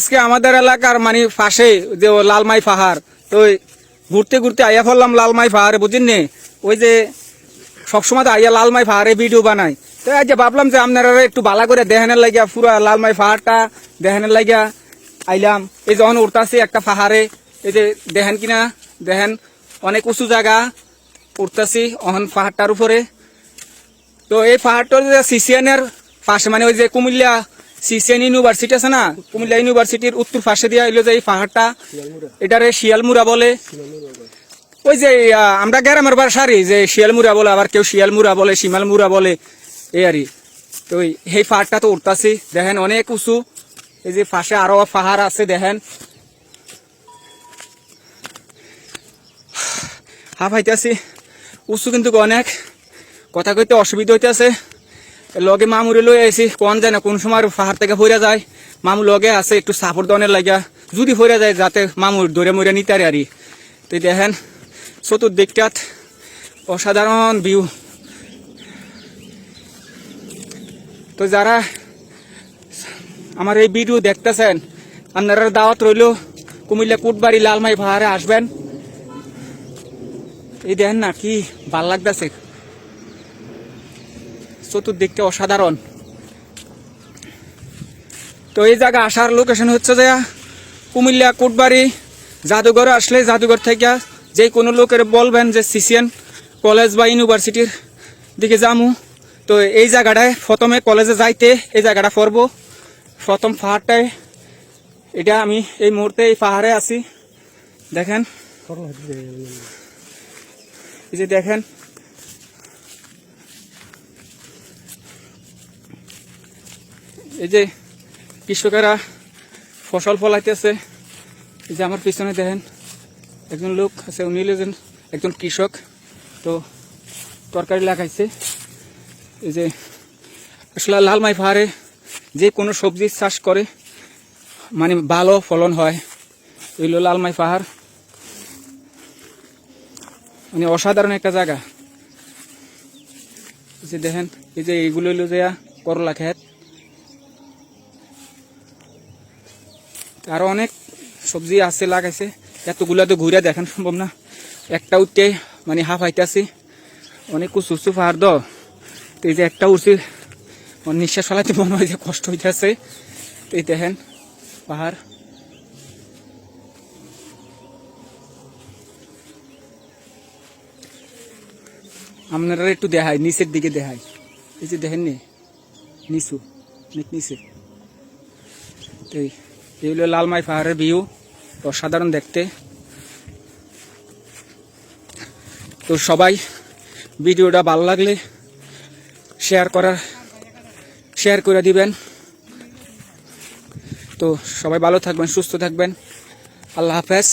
আজকে আমাদের এলাকার মানে পাশে যে লালমাই পাহাড় তো ঘুরতে ঘুরতে আইয়া ফেললাম লালমাই পাহাড়ে বুঝিন নে ওই যে সবসময় তো আইয়া লালমাই পাহাড়ে ভিডিও বানাই তো আজ ভাবলাম যে আপনারা একটু বালা করে দেহানের লাগিয়া পুরা লালমাই পাহাড়টা দেহানের লাগিয়া আইলাম। এই যখন উঠতাছি একটা পাহাড়ে এই যে দেখেন কিনা? দেখেন, অনেক উঁচু জায়গা উঠতাছি অহন পাহাড়টার উপরে। তো এই পাহাড়টার যে সিসিয়ানের পাশে মানে ওই যে কুমিল্লা সিসিয়ান ইউনিভার্সিটি আছে না? কুমিল্লা ইউনিভার্সিটির উত্তর পাশে দিয়া এলো যে এই পাহাড়টা। এটারে শিয়ালমুরা বলে। ওই যে আমরা গ্রামের বাসারি, যে শিয়ালমুরা বলে, আবার কেউ শিয়ালমুরা বলে শিমালমুরা বলে, এই আরই তো এই পাহাড়টা তো উঠতাছি দেখেন অনেক উঁচু। এই যে পাশে আরও পাহাড় আছে, দেখেন। হাফ হাইতেছি উঁচু কিন্তু অনেক। কথা কইতে অসুবিধা হইতেছে। লগে মামুরে লই আইছি, কোন যায় না কোন সময় পাহাড় থেকে ফইরা যায়। মামু লগে আছে, একটু সাপোর্ট দনের লাগিয়া। যদি ফইরা যায়, যাতে মামুর দৌড়ে মরে নিতে পারে আরি তো দেখেন, চতুর্দিকটাত অসাধারণ ভিউ তো যারা আমার এই ভিডিও দেখতেছেন, আপনারা দাওয়াত রইল কুমিল্লা কুটবাড়ি লালমাই পাহাড়ে আসবেন। এই দেখেন না, কি ভালো লাগতেছে। চতুর্দিকটা অসাধারণ। তো এই জায়গা আসার লোকেশন হচ্ছে যে কুমিল্লা, কোটবাড়ি, জাদুঘরে। আসলে জাদুঘর থেকে যে কোনো লোকের বলবেন যে সিসিএন কলেজ বা ইউনিভার্সিটির দিকে যামু। তো এই জায়গাটায় প্রথমে কলেজে যাইতে এই জায়গাটা পড়ব। প্রথম পাহাড়টায় এটা আমি এই মুহূর্তে এই পাহাড়ে আছি। দেখেন। এই যে দেখেন এই যে কৃষকেরা ফসল ফলাইতেছে, এই যে আমার পিছনে দেখেন একজন লোক আছে, উনি হলেন একজন কৃষক, তো তরকারি লাগাইছে। এই যে আসলে লালমাই পাহাড়ে যে কোনো সবজি চাষ করে মানে ভালো ফলন হয় এগুলো লালমাই পাহাড়। মানে অসাধারণ একটা জায়গা। যে দেখেন, এই যে এইগুলো হইল যে করলা ক্ষেত। আরও অনেক সবজি আছে, লাগাইছে। এতগুলা তো ঘুরে দেখান সম্ভব না। একটা উঠতে মানে হাফ হাইতাছি অনেক উঁচু উঁচু পাহাড় দ তো এই যে একটা উঠছি নিঃশ্বাস ফেলাতে মনে হয় যে কষ্ট হইতেছে। তো এই দেখেন পাহাড়। আপনারা একটু দেখাই, নিচের দিকে দেখাই। এই যে দেখেন নি নিচু। নিচে এই হলো লালমাই পাহাড়ের ভিউ অসাধারণ দেখতে। তো সবাই ভিডিওটা ভালো লাগলে শেয়ার করার শেয়ার করে দিবেন। তো সবাই ভালো থাকবেন, সুস্থ থাকবেন। আল্লাহ হাফেজ।